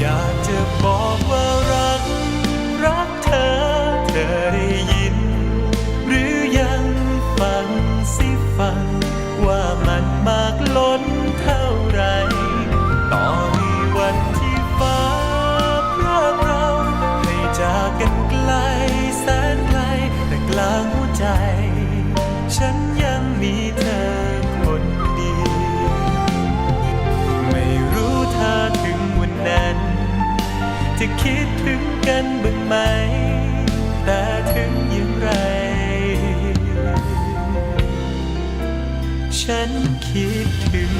อยากจะบอกว่ารัก รักเธอ เธอได้ยิน หรือยังฟังสิฟัง ว่ามันมากล้นเท่าไร ต่อให้วันที่ฟ้าพรากเราให้จากกันไกลแสน คิดถึงกันบ้างไหม แต่ถึงอย่างไร ฉันคิดถึง